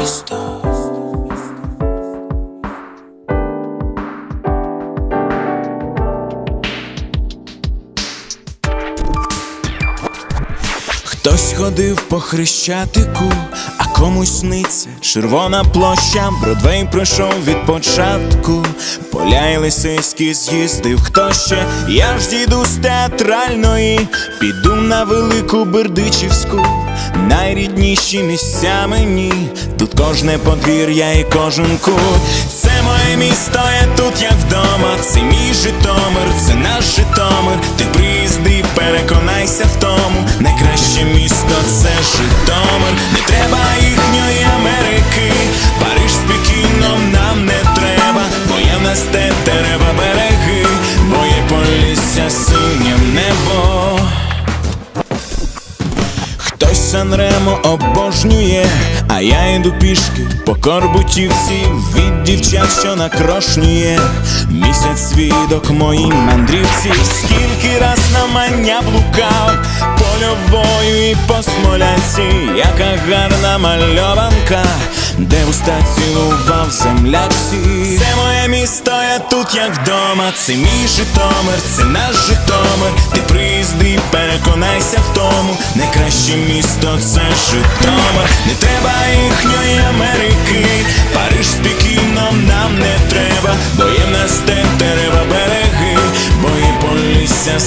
місто. Хтось ходив по хрещатику, а комусь сниться червона площа, Бродвей пройшов від початку, поля й лисейські з'їздив, хто ще, я ж діду з театральної, піду на велику бердичівську, найрідніші місця мені, тут кожне подвір'я і кожен кут. Це моє місто, я тут як вдома, це мій Житомир, це наш Житомир, ти приїзди, переконайся в тому, найкраще місто це Житомир, не треба їхньої Америки, Париж з Пекіном нам не треба, бо є в нас те дерева береги, бо є полісся синє небо. Санремо обожнює, а я йду пішки по корбутівці від дівчат, що накрошнює. Місяць свідок моїй мандрівці, скільки раз на мання блукав польовою і по яка гарна мальованка, де уста цілував землячці. Це моє місто, я тут як вдома, це мій Житомир, це наш Житомир. Ти приїзди, переконайся в тому, найкраще місто це Житомир. Не треба їхньої Америки, Париж з Пекіном нам не треба, бо є в нас те дерева береги, бо є полісся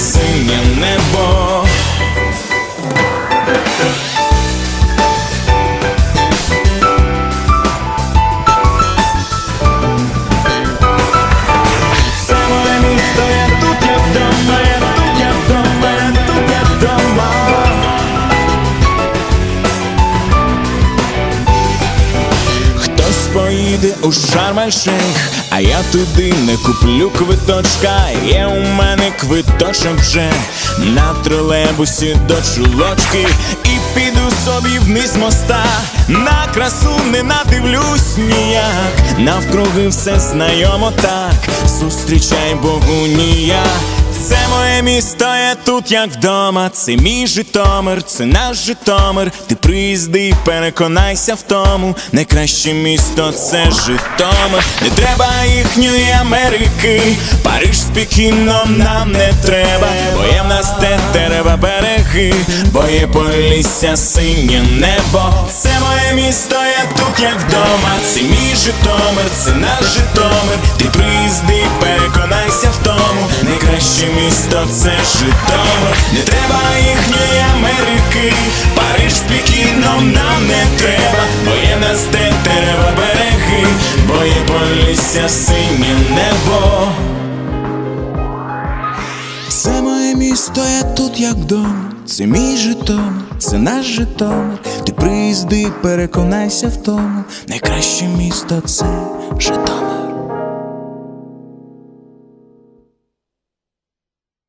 поїде у Шарм-Ель-Шейх, а я туди не куплю квиточка. Є у мене квиточок вже на тролейбусі до чулочки І піду собі вниз моста, на красу не надивлюсь ніяк. Навкруги все знайомо так, зустрічай Богу ніяк. Це моє місто, я тут як вдома. Це мій Житомир, це наш Житомир. Ти приїзди, переконайся в тому. Найкраще місто це Житомир. Не треба їхньої Америки. Париж з Пекіном нам не треба. Бо є в нас те дерева береги, бо є полісся синє небо. Це моє місто, я тут як вдома. Це мій Житомир, це наш Житомир. Ти приїзди, переконайся в тому. Місто це Житомир. Не треба їхньої Америки. Париж з нам не треба. Бо є нас те дерева береги, бо є полісся синє небо. Це моє місто, я тут як вдома. Це мій Житомир, це наш Житомир. Ти приїзди, переконайся в тому. Найкраще місто це Житомир.